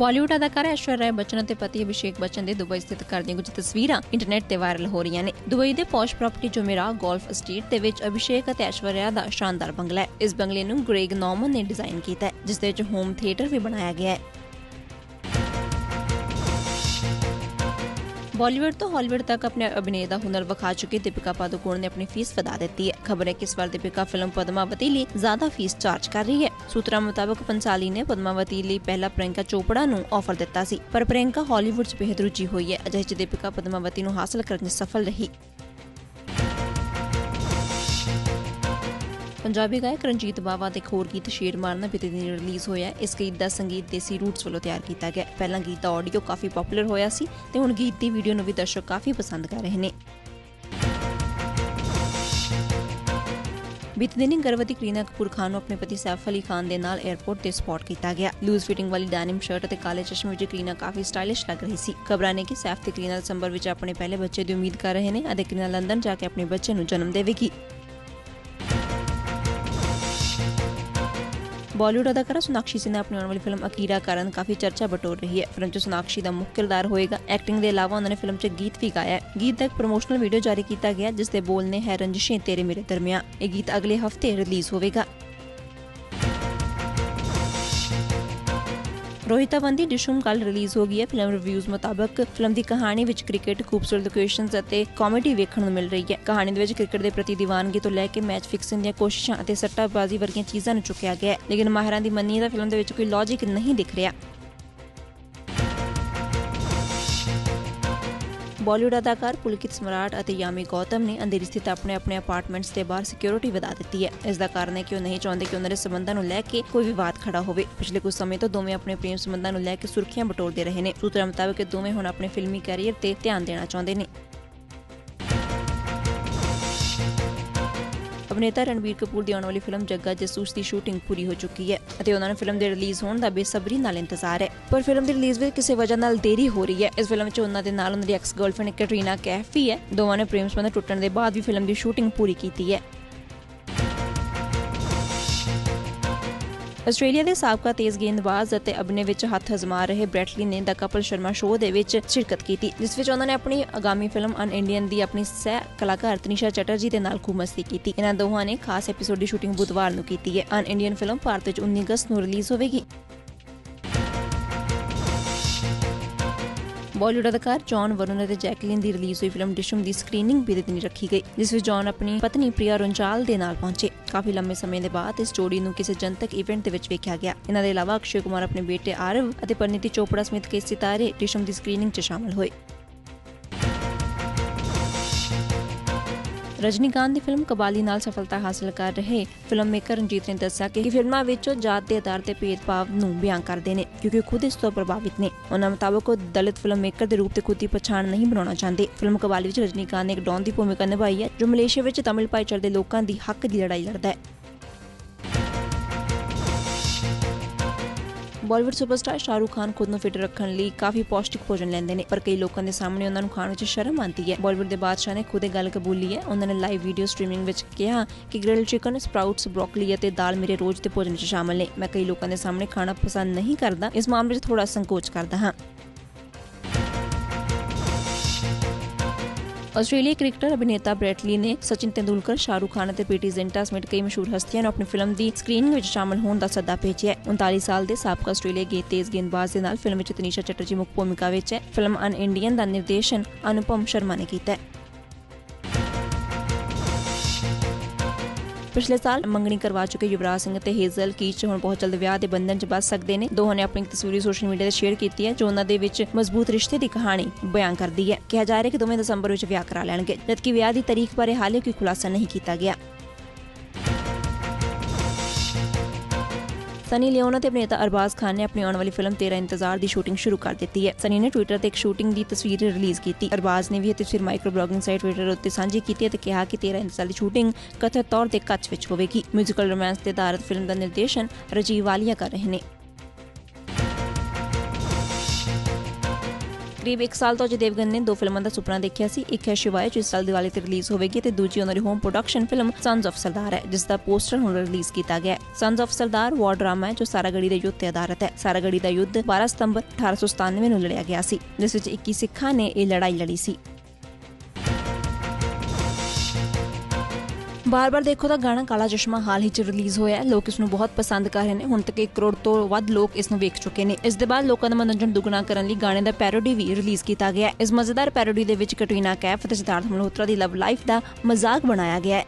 ਬਾਲੀਵੁੱਡ ਅਦਾਕਾਰਾ ਐਸ਼ਵਰ ਰਾਏ ਬੱਚਨ ਅਤੇ ਪਤੀ ਅਭਿਸ਼ੇਕ ਬੱਚਨ ਦੇ ਦੁਬਈ ਸਥਿਤ ਘਰ ਦੀਆਂ ਕੁਝ ਤਸਵੀਰਾਂ ਇੰਟਰਨੈਟ ਤੇ ਵਾਇਰਲ ਹੋ ਰਹੀਆਂ ਨੇ। ਦੁਬਈ ਦੇ posh property Jumeirah golf estate ਦੇ ਵਿੱਚ ਅਭਿਸ਼ੇਕ ਅਤੇ ਐਸ਼ਵਰਿਆ ਦਾ ਸ਼ਾਨਦਾਰ ਬੰਗਲਾ ਹੈ। ਇਸ ਬੰਗਲੇ ਨੂੰ ਗ੍ਰੇਗ ਨੌਮਨ ਨੇ ਡਿਜ਼ਾਈਨ ਕੀਤਾ ਹੈ, ਜਿਸ ਦੇ ਵਿੱਚ ਹੋਮ ਥੀਏਟਰ ਵੀ ਬਣਾਇਆ ਗਿਆ ਹੈ। ਬਾਲੀਵੁੱਡ ਤੋਂ ਹਾਲੀਵੁੱਡ ਤੱਕ ਆਪਣੇ ਅਭਿਨੈ ਦਾ ਹੁਨਰ ਵਿਖਾ ਚੁੱਕੀ ਦੀਪਿਕਾ ਪਾਦੂਕੋਣ ਨੇ ਆਪਣੀ ਫੀਸ ਵਧਾ ਦਿੱਤੀ ਹੈ। ਖਬਰ ਹੈ ਕਿ ਇਸ ਵਾਰ ਦੀਪਿਕਾ ਫਿਲਮ ਪਦਮਾਵਤੀ ਲਈ ਜ਼ਿਆਦਾ ਫੀਸ ਚਾਰਜ ਕਰ ਰਹੀ ਹੈ। ਸੂਤਰਾਂ ਮੁਤਾਬਕ ਪੰਸਾਲੀ ਨੇ ਪਦਮਾਵਤੀ ਲਈ ਪਹਿਲਾ ਪ੍ਰਿਯੰਕਾ ਚੋਪੜਾ ਨੂੰ ਆਫਰ ਦਿੱਤਾ ਸੀ, ਪਰ ਪ੍ਰਿਯੰਕਾ ਹਾਲੀਵੁੱਡ 'ਚ ਬੇਹਦ ਰੁਚੀ ਹੋਈ ਹੈ। ਅਜਿਹੇ 'ਚ ਦੀਪਿਕਾ ਪਦਮਾਵਤੀ ਨੂੰ ਹਾਸਲ ਕਰਨ 'ਚ ਸਫਲ ਰਹੀ। ਪੰਜਾਬੀ ਗਾਇਕ ਰਣਜੀਤ ਬਾਵਾ ਦੇ ਇੱਕ ਗੀਤ ਸ਼ੇਰ ਮਾਰਨਾ ਬੀਤੇ ਦਿਨ ਰਿਲੀਜ਼ ਹੋਇਆ ਇਸ ਗੀਤ ਦਾ ਸੰਗੀਤ ਦੇਸੀ ਰੂਟਸ ਵੱਲੋਂ ਤਿਆਰ ਕੀਤਾ ਗਿਆ ਪਹਿਲਾਂ ਗੀਤ ਦਾ ਆਡੀਓ ਕਾਫੀ ਪਪੂਲਰ ਹੋਇਆ ਸੀ ਤੇ ਹੁਣ ਗੀਤ ਦੀ ਵੀਡੀਓ ਨੂੰ ਵੀ ਦਰਸ਼ਕ ਕਾਫੀ ਪਸੰਦ ਕਰ ਰਹੇ ਨੇ। ਬੀਤੇ ਦਿਨੀ ਗਰਭਵਤੀ ਕਰੀਨਾ ਕਪੂਰ ਖਾਨ ਨੂੰ ਆਪਣੇ ਪਤੀ ਸੈਫ ਅਲੀ ਖਾਨ ਦੇ ਨਾਲ 에ਅਰਪੋਰਟ ਤੇ ਸਪੌਟ ਕੀਤਾ ਗਿਆ। ਲੂਜ਼ ਫਿਟਿੰਗ ਵਾਲੀ ਡੈਨਿਮ ਸ਼ਰਟ ਅਤੇ ਕਾਲੇ ਚਸ਼ਮੇ ਵਿੱਚ ਕਰੀਨਾ ਕਾਫੀ ਸਟਾਈਲਿਸ਼ ਲੱਗ ਰਹੀ ਸੀ। ਖਬਰਾਂ ਨੇ ਕਿ ਸੈਫ ਤੇ ਕਰੀਨਾ ਦਸੰਬਰ ਵਿੱਚ ਆਪਣੇ ਪਹਿਲੇ ਬੱਚੇ ਦੀ ਉਮੀਦ ਕਰ ਰਹੇ ਨੇ ਅਤੇ ਕਰੀਨਾ ਲੰਡਨ ਜਾ ਕੇ ਆਪਣੇ ਬੱਚੇ ਨੂੰ ਜਨਮ ਦੇਵੇਗੀ। ਬਾਲੀਵੁੱਡ ਅਦਾਕਾਰਾ ਸੋਨਾਕਸ਼ੀ ਸਿਨਹਾ ਆਪਣੀ ਆਉਣ ਵਾਲੀ ਫਿਲਮ ਅਕੀਰਾ ਕਾਰਨ ਕਾਫੀ ਚਰਚਾ ਬਟੋਰ ਰਹੀ ਹੈ ਫਿਲਮ 'ਚ ਸੋਨਾਕਸ਼ੀ ਦਾ ਮੁੱਖ ਕਿਰਦਾਰ ਹੋਏਗਾ ਐਕਟਿੰਗ ਦੇ ਇਲਾਵਾ ਉਹਨਾਂ ਨੇ ਫਿਲਮ 'ਚ ਗੀਤ ਵੀ ਗਾਇਆ ਹੈ। ਗੀਤ ਦਾ ਇੱਕ ਪ੍ਰੋਮੋਸ਼ਨਲ ਵੀਡੀਓ ਜਾਰੀ ਕੀਤਾ ਗਿਆ, ਜਿਸ ਦੇ ਬੋਲ ਨੇ ਹੈ ਰੰਜਿਸ਼ੇ ਤੇਰੇ ਮੇਰੇ ਦਰਮਿਆਨ। ਇਹ ਗੀਤ ਅਗਲੇ ਹਫ਼ਤੇ ਰਿਲੀਜ਼ ਹੋਵੇਗਾ। ਰੋਹਿਤਾਬੰਦੀ ਡਿਸ਼ੂਮ ਕੱਲ ਰਿਲੀਜ਼ ਹੋ ਗਈ ਹੈ। ਫਿਲਮ ਰਿਵਿਊਜ਼ ਮੁਤਾਬਕ ਫਿਲਮ ਦੀ ਕਹਾਣੀ ਵਿੱਚ ਕ੍ਰਿਕਟ, ਖੂਬਸੂਰਤ ਲੋਕੇਸ਼ਨਸ ਅਤੇ ਕਾਮੇਡੀ ਵੇਖਣ ਨੂੰ ਮਿਲ ਰਹੀ ਹੈ। ਕਹਾਣੀ ਦੇ ਵਿੱਚ ਕ੍ਰਿਕਟ ਦੇ ਪ੍ਰਤੀ ਦੀਵਾਨਗੀ ਤੋਂ ਲੈ ਕੇ ਮੈਚ ਫਿਕਸਿੰਗ ਦੀਆਂ ਕੋਸ਼ਿਸ਼ਾਂ ਅਤੇ ਸੱਟਾਬਾਜ਼ੀ ਵਰਗੀਆਂ ਚੀਜ਼ਾਂ ਨੂੰ ਚੁੱਕਿਆ ਗਿਆ ਹੈ। ਲੇਕਿਨ ਮਾਹਿਰਾਂ ਦੀ ਮੰਨੀ ਤਾਂ ਫਿਲਮ ਦੇ ਵਿੱਚ ਕੋਈ ਲੌਜੀਕ ਨਹੀਂ ਦਿਖ ਰਿਹਾ। ਬਾਲੀਵੁੱਡ ਅਦਾਕਾਰ ਪੁਲਕਿਤ ਸਮਰਾਟ ਅਤੇ ਯਾਮੀ ਗੌਤਮ ਨੇ ਅੰਧੇਰੀ ਸਥਿਤ ਆਪਣੇ ਆਪਣੇ ਅਪਾਰਟਮੈਂਟਸ ਦੇ ਬਾਹਰ ਸਿਕਿਉਰਿਟੀ ਵਧਾ ਦਿੱਤੀ ਹੈ। ਇਸ ਦਾ ਕਾਰਨ ਹੈ ਕਿ ਉਹ ਨਹੀਂ ਚਾਹੁੰਦੇ ਕਿ ਉਹਨਾਂ ਦੇ ਸਬੰਧਾਂ ਨੂੰ ਲੈ ਕੇ ਕੋਈ ਵਿਵਾਦ ਖੜਾ ਹੋਵੇ। ਪਿਛਲੇ ਕੁਝ ਸਮੇਂ ਤੋਂ ਦੋਵੇਂ ਆਪਣੇ ਪ੍ਰੇਮ ਸਬੰਧਾਂ ਨੂੰ ਲੈ ਕੇ ਸੁਰਖੀਆਂ ਬਟੋਰਦੇ ਰਹੇ ਨੇ। ਸੂਤਰਾਂ ਮੁਤਾਬਕ, ਦੋਵੇਂ ਹੁਣ ਆਪਣੇ ਫਿਲਮੀ ਕੈਰੀਅਰ ਤੇ ਧਿਆਨ ਦੇਣਾ ਚਾਹੁੰਦੇ ਨੇ। ਅਭਿਨੇਤਾ ਰਣਬੀਰ ਕਪੂਰ ਦੀ ਆਉਣ ਵਾਲੀ ਫਿਲਮ ਜੱਗਾ ਜਸੂਸ ਦੀ ਸ਼ੂਟਿੰਗ ਪੂਰੀ ਹੋ ਚੁੱਕੀ ਹੈ ਅਤੇ ਉਹਨਾਂ ਨੂੰ ਫਿਲਮ ਦੇ ਰਿਲੀਜ਼ ਹੋਣ ਦਾ ਬੇਸਬਰੀ ਨਾਲ ਇੰਤਜ਼ਾਰ ਹੈ। ਪਰ ਫਿਲਮ ਦੀ ਰਿਲੀਜ਼ ਵਿੱਚ ਕਿਸੇ ਵਜ੍ਹਾ ਨਾਲ ਦੇਰੀ ਹੋ ਰਹੀ ਹੈ। ਇਸ ਫਿਲਮ ਚ ਉਹਨਾਂ ਦੇ ਨਾਲ ਉਹਨਾਂ ਦੀ ਐਕਸ ਗਰਲਫ੍ਰੈਂਡ ਕੈਟਰੀਨਾ ਕੈਫ ਵੀ ਹੈ। ਦੋਵਾਂ ਨੇ ਪ੍ਰੇਮ ਸੰਬੰਧ ਟੁੱਟਣ ਦੇ ਬਾਅਦ ਵੀ ਫਿਲਮ ਦੀ ਸ਼ੂਟਿੰਗ ਪੂਰੀ ਕੀਤੀ ਹੈ। ਆਸਟ੍ਰੇਲੀਆ ਦੇ ਸਾਬਕਾ ਤੇਜ਼ ਗੇਂਦਬਾਜ਼ ਅਤੇ ਅਭਿਨੇ ਵਿੱਚ ਹੱਥ ਹਜ਼ਮਾ ਰਹੇ ਬ੍ਰੈਟਲੀ ਨੇ ਦਾ ਕਪਲ ਸ਼ਰਮਾ ਸ਼ੋਅ ਦੇ ਵਿੱਚ ਸ਼ਿਰਕਤ ਕੀਤੀ, ਜਿਸ ਵਿੱਚ ਉਹਨਾਂ ਨੇ ਆਪਣੀ ਆਗਾਮੀ ਫਿਲਮ ਅਨ ਇੰਡੀਅਨ ਦੀ ਆਪਣੀ ਸਹਿ ਕਲਾਕਾਰ ਤਨੀਸ਼ਾ ਚਟਰਜੀ ਦੇ ਨਾਲ ਖੂਬ ਮਸਤੀ ਕੀਤੀ। ਇਹਨਾਂ ਦੋਹਾਂ ਨੇ ਖਾਸ ਐਪੀਸੋਡ ਦੀ ਸ਼ੂਟਿੰਗ ਬੁੱਧਵਾਰ ਨੂੰ ਕੀਤੀ ਹੈ। ਅਨ ਇੰਡੀਅਨ ਫਿਲਮ ਭਾਰਤ ਵਿੱਚ 19 ਅਗਸਤ ਨੂੰ ਰਿਲੀਜ਼ ਹੋਵੇਗੀ। ਬਾਲੀਵੁੱਡ ਅਦਾਕਾਰ ਜੌਨ ਵਰੁਣ ਅਤੇ ਜੈਕਲਿਨ ਦੀ ਰਿਲੀਜ਼ ਹੋਈ ਫਿਲਮ ਡਿਸ਼ਮ ਦੀ ਸਕਰੀਨਿੰਗ ਵੀ ਦਿਨ ਰੱਖੀ ਗਈ, ਜਿਸ ਵਿੱਚ ਜੌਨ ਆਪਣੀ ਪਤਨੀ ਪ੍ਰਿਆ ਰੁੰਚਾਲ ਦੇ ਨਾਲ ਪਹੁੰਚੇ। ਕਾਫੀ ਲੰਮੇ ਸਮੇਂ ਦੇ ਬਾਅਦ ਇਸ ਜੋੜੀ ਨੂੰ ਕਿਸੇ ਜਨਤਕ ਇਵੈਂਟ ਦੇ ਵਿੱਚ ਵੇਖਿਆ ਗਿਆ। ਇਹਨਾਂ ਦੇ ਇਲਾਵਾ ਅਕਸ਼ੇ ਕੁਮਾਰ, ਆਪਣੇ ਬੇਟੇ ਆਰਵ ਅਤੇ ਪਰਨੀਤੀ ਚੋਪੜਾ ਸਮੇਤ ਕਈ ਸਿਤਾਰੇ ਡਿਸ਼ਮ ਦੀ ਸਕਰੀਨਿੰਗ 'ਚ ਸ਼ਾਮਲ ਹੋਏ। ਰਜਨੀਕਾਂਤ ਦੀ ਫਿਲਮ ਕਬਾਲੀ ਨਾਲ ਸਫਲਤਾ ਹਾਸਲ ਕਰ ਰਹੇ ਫਿਲਮ ਮੇਕਰ ਰਣਜੀਤ ਨੇ ਦੱਸਿਆ ਕਿ ਫਿਲਮਾਂ ਵਿੱਚ ਉਹ ਜਾਤ ਦੇ ਆਧਾਰ ਤੇ ਭੇਦਭਾਵ ਨੂੰ ਬਿਆਨ ਕਰਦੇ ਨੇ, ਕਿਉਂਕਿ ਉਹ ਖੁਦ ਇਸ ਤੋਂ ਪ੍ਰਭਾਵਿਤ ਨੇ। ਉਹਨਾਂ ਮੁਤਾਬਕ ਉਹ ਦਲਿਤ ਫਿਲਮ ਮੇਕਰ ਦੇ ਰੂਪ ਤੇ ਖੁਦ ਦੀ ਪਛਾਣ ਨਹੀਂ ਬਣਾਉਣਾ ਚਾਹੁੰਦੇ। ਫਿਲਮ ਕਬਾਲੀ ਵਿੱਚ ਰਜਨੀਕਾਂਤ ਨੇ ਇੱਕ ਡੌਨ ਦੀ ਭੂਮਿਕਾ ਨਿਭਾਈ ਹੈ, ਜੋ ਮਲੇਸ਼ੀਆ ਵਿੱਚ ਤਮਿਲ ਭਾਈਚਾਰੇ ਦੇ ਲੋਕਾਂ ਦੀ ਹੱਕ ਦੀ ਲੜਾਈ ਲੜਦਾ ਹੈ। ਬਾਲੀਵੁੱਡ ਸੁਪਰਸਟਾਰ ਸ਼ਾਹਰੂਖ ਖਾਨ ਖੁਦ ਨੂੰ ਫਿਟ ਰੱਖਣ ਲਈ ਕਾਫੀ ਪੌਸ਼ਟਿਕ ਭੋਜਨ ਲੈਂਦੇ ਨੇ, ਪਰ ਕਈ ਲੋਕਾਂ ਦੇ ਸਾਹਮਣੇ ਉਹਨਾਂ ਨੂੰ ਖਾਣ ਵਿੱਚ ਸ਼ਰਮ ਆਉਂਦੀ ਹੈ। ਬਾਲੀਵੁੱਡ ਦੇ ਬਾਦਸ਼ਾਹ ਨੇ ਖੁਦ ਇਹ ਗੱਲ ਕਬੂਲੀ ਹੈ। ਉਹਨਾਂ ਨੇ ਲਾਈਵ ਵੀਡੀਓ ਸਟ੍ਰੀਮਿੰਗ ਵਿੱਚ ਕਿਹਾ ਕਿ ਗ੍ਰਿਲ ਚਿਕਨ ਸਪਰਾਊਟਸ ਬ੍ਰੋਕਲੀ ਅਤੇ ਦਾਲ ਮੇਰੇ ਰੋਜ਼ ਦੇ ਭੋਜਨ ਵਿੱਚ ਸ਼ਾਮਲ ਨੇ। ਮੈਂ ਕਈ ਲੋਕਾਂ ਦੇ ਸਾਹਮਣੇ ਖਾਣਾ ਪਸੰਦ ਨਹੀਂ ਕਰਦਾ। ਇਸ ਮਾਮਲੇ 'ਚ ਥੋੜਾ ਸੰਕੋਚ ਕਰਦਾ ਹਾਂ। ਆਸਟ੍ਰੇਲੀਆ ਕ੍ਰਿਕਟਰ ਅਭਿਨੇਤਾ ਬ੍ਰੈਟਲੀ ਨੇ ਸਚਿਨ ਤੇਂਦੁਲਕਰ, ਸ਼ਾਹਰੁਖ ਖਾਨ ਅਤੇ ਪ੍ਰੀਤੀ ਜ਼ਿੰਟਾ ਸਮੇਤ ਕਈ ਮਸ਼ਹੂਰ ਹਸਤੀਆਂ ਨੂੰ ਆਪਣੀ ਫਿਲਮ ਦੀ ਸਕਰੀਨਿੰਗ ਵਿੱਚ ਸ਼ਾਮਲ ਹੋਣ ਦਾ ਸੱਦਾ ਭੇਜਿਆ ਹੈ। 39 ਸਾਲ ਦੇ ਸਾਬਕਾ ਆਸਟ੍ਰੇਲੀਆ ਗੇ ਤੇਜ਼ ਗੇਂਦਬਾਜ਼ ਦੇ ਨਾਲ ਫਿਲਮ ਵਿੱਚ ਤਨੀਸ਼ਾ ਚਟਰਜੀ ਮੁੱਖ ਭੂਮਿਕਾ ਵਿੱਚ ਹੈ। ਫਿਲਮ ਅਨ ਇੰਡੀਅਨ ਦਾ ਨਿਰਦੇਸ਼ਨ ਅਨੁਪਮ ਸ਼ਰਮਾ ਨੇ ਕੀਤਾ ਹੈ। ਪਿਛਲੇ ਸਾਲ ਮੰਗਣੀ ਕਰਵਾ ਚੁੱਕੇ ਯੁਵਰਾਜ ਸਿੰਘ ਅਤੇ ਹੇਜ਼ਲ ਕੀਚ ਹੁਣ ਬਹੁਤ ਜਲਦ ਵਿਆਹ ਦੇ ਬੰਧਨ 'ਚ ਬਸ ਸਕਦੇ ਨੇ। ਦੋਹਾਂ ਨੇ ਆਪਣੀ ਤਸਵੀਰ ਸੋਸ਼ਲ ਮੀਡੀਆ ਤੇ ਸ਼ੇਅਰ ਕੀਤੀ ਹੈ, ਜੋ ਉਹਨਾਂ ਦੇ ਵਿੱਚ ਮਜ਼ਬੂਤ ਰਿਸ਼ਤੇ ਦੀ ਕਹਾਣੀ ਬਿਆਨ ਕਰਦੀ ਹੈ। ਕਿਹਾ ਜਾ ਰਿਹਾ ਕਿ ਦੋਵੇਂ ਦਸੰਬਰ ਵਿੱਚ ਵਿਆਹ ਕਰਾ ਲੈਣਗੇ, ਜਦਕਿ ਵਿਆਹ ਦੀ ਤਾਰੀਖ ਬਾਰੇ ਹਾਲੇ ਕੋਈ ਖੁਲਾਸਾ ਨਹੀਂ ਕੀਤਾ ਗਿਆ। ਸਨੀ ਲਿਓਨ ਅਤੇ ਅਭਿਨੇਤਾ ਅਰਬਾਜ਼ ਖਾਨ ਨੇ ਆਪਣੀ ਆਉਣ ਵਾਲੀ ਫਿਲਮ ਤੇਰਾ ਇੰਤਜ਼ਾਰ ਦੀ ਸ਼ੂਟਿੰਗ ਸ਼ੁਰੂ ਕਰ ਦਿੱਤੀ ਹੈ। ਸਨੀ ਨੇ ਟਵਿੱਟਰ ਤੇ ਇੱਕ ਸ਼ੂਟਿੰਗ ਦੀ ਤਸਵੀਰ ਰਿਲੀਜ਼ ਕੀਤੀ। ਅਰਬਾਜ਼ ਨੇ ਵੀ ਇਹ ਤਸਵੀਰ ਮਾਈਕਰੋ ਬਲੌਗਿੰਗ ਸਾਈਟ ਟਵਿੱਟਰ ਉੱਤੇ ਸਾਂਝੀ ਕੀਤੀ ਅਤੇ ਕਿਹਾ ਕਿ ਤੇਰਾ ਇੰਤਜ਼ਾਰ ਦੀ ਸ਼ੂਟਿੰਗ ਕਥਿਤ ਤੌਰ ਤੇ ਕੱਚ ਵਿੱਚ ਹੋਵੇਗੀ। ਮਿਊਜ਼ੀਕਲ ਰੋਮਾਂਸ ਤੇ ਆਧਾਰਿਤ ਫਿਲਮ ਦਾ ਨਿਰਦੇਸ਼ਨ ਰਜੀਵ ਵਾਲੀਆ ਕਰ ਰਹੇ ਨੇ। ਕਰੀਬ 1 ਸਾਲ ਤੋਂ ਅਜੇ ਦੇਵਗਨ ਨੇ ਦੋ ਫਿਲਮਾਂ ਦਾ ਸੁਪਨਾ ਦੇਖਿਆ ਸੀ। ਇੱਕ ਹੈ ਸ਼ਿਵਾਏ ਜੋ ਇਸ ਸਾਲ ਦੀਵਾਲੀ ਤੇ ਰਿਲੀਜ਼ ਹੋਵੇਗੀ ਤੇ ਦੂਜੀ ਉਹਨਾਂ ਦੀ home production film Sons of Sardar ਹੈ ਜਿਸ ਦਾ ਪੋਸਟਰ ਹੁਣ ਰਿਲੀਜ਼ ਕੀਤਾ ਗਿਆ ਹੈ। Sons of Sardar war drama ਹੈ, ਜੋ ਸਾਰਾਗੜੀ ਦੇ ਯੁੱਧ ਤੇ ਆਧਾਰਿਤ ਹੈ। ਸਾਰਾਗੜੀ ਦਾ ਯੁੱਧ 12 ਸਤੰਬਰ 1897 ਨੂੰ ਲੜਿਆ ਗਿਆ ਸੀ, ਜਿਸ ਵਿੱਚ 21 ਸਿੱਖਾਂ ਨੇ ਇਹ ਲੜਾਈ ਲੜੀ ਸੀ। ਬਾਰ-ਬਾਰ ਦੇਖੋ ਤਾਂ ਗਾਣਾ ਕਾਲਾ ਚਸ਼ਮਾ ਹਾਲ ਹੀ ਚ ਰਿਲੀਜ਼ ਹੋਇਆ ਹੈ। ਲੋਕ ਇਸ ਨੂੰ ਬਹੁਤ ਪਸੰਦ ਕਰ ਰਹੇ ਨੇ। ਹੁਣ ਤੱਕ 1 ਕਰੋੜ ਤੋਂ ਵੱਧ ਲੋਕ ਇਸ ਨੂੰ ਵੇਖ ਚੁੱਕੇ ਨੇ। ਇਸ ਦੇ ਬਾਅਦ ਲੋਕਾਂ ਦਾ ਮਨੋਰੰਜਨ ਦੁੱਗਣਾ ਕਰਨ ਲਈ ਗਾਣੇ ਦਾ ਪੈਰੋਡੀ ਵੀ ਰਿਲੀਜ਼ ਕੀਤਾ ਗਿਆ ਇਸ ਮਜ਼ੇਦਾਰ ਪੈਰੋਡੀ ਦੇ ਵਿੱਚ ਕਟਰੀਨਾ ਕੈਫ ਅਤੇ ਸਿਧਾਰਥ ਮਲਹੋਤਰਾ ਦੀ ਲਵ ਲਾਈਫ ਦਾ ਮਜ਼ਾਕ ਬਣਾਇਆ ਗਿਆ ਹੈ।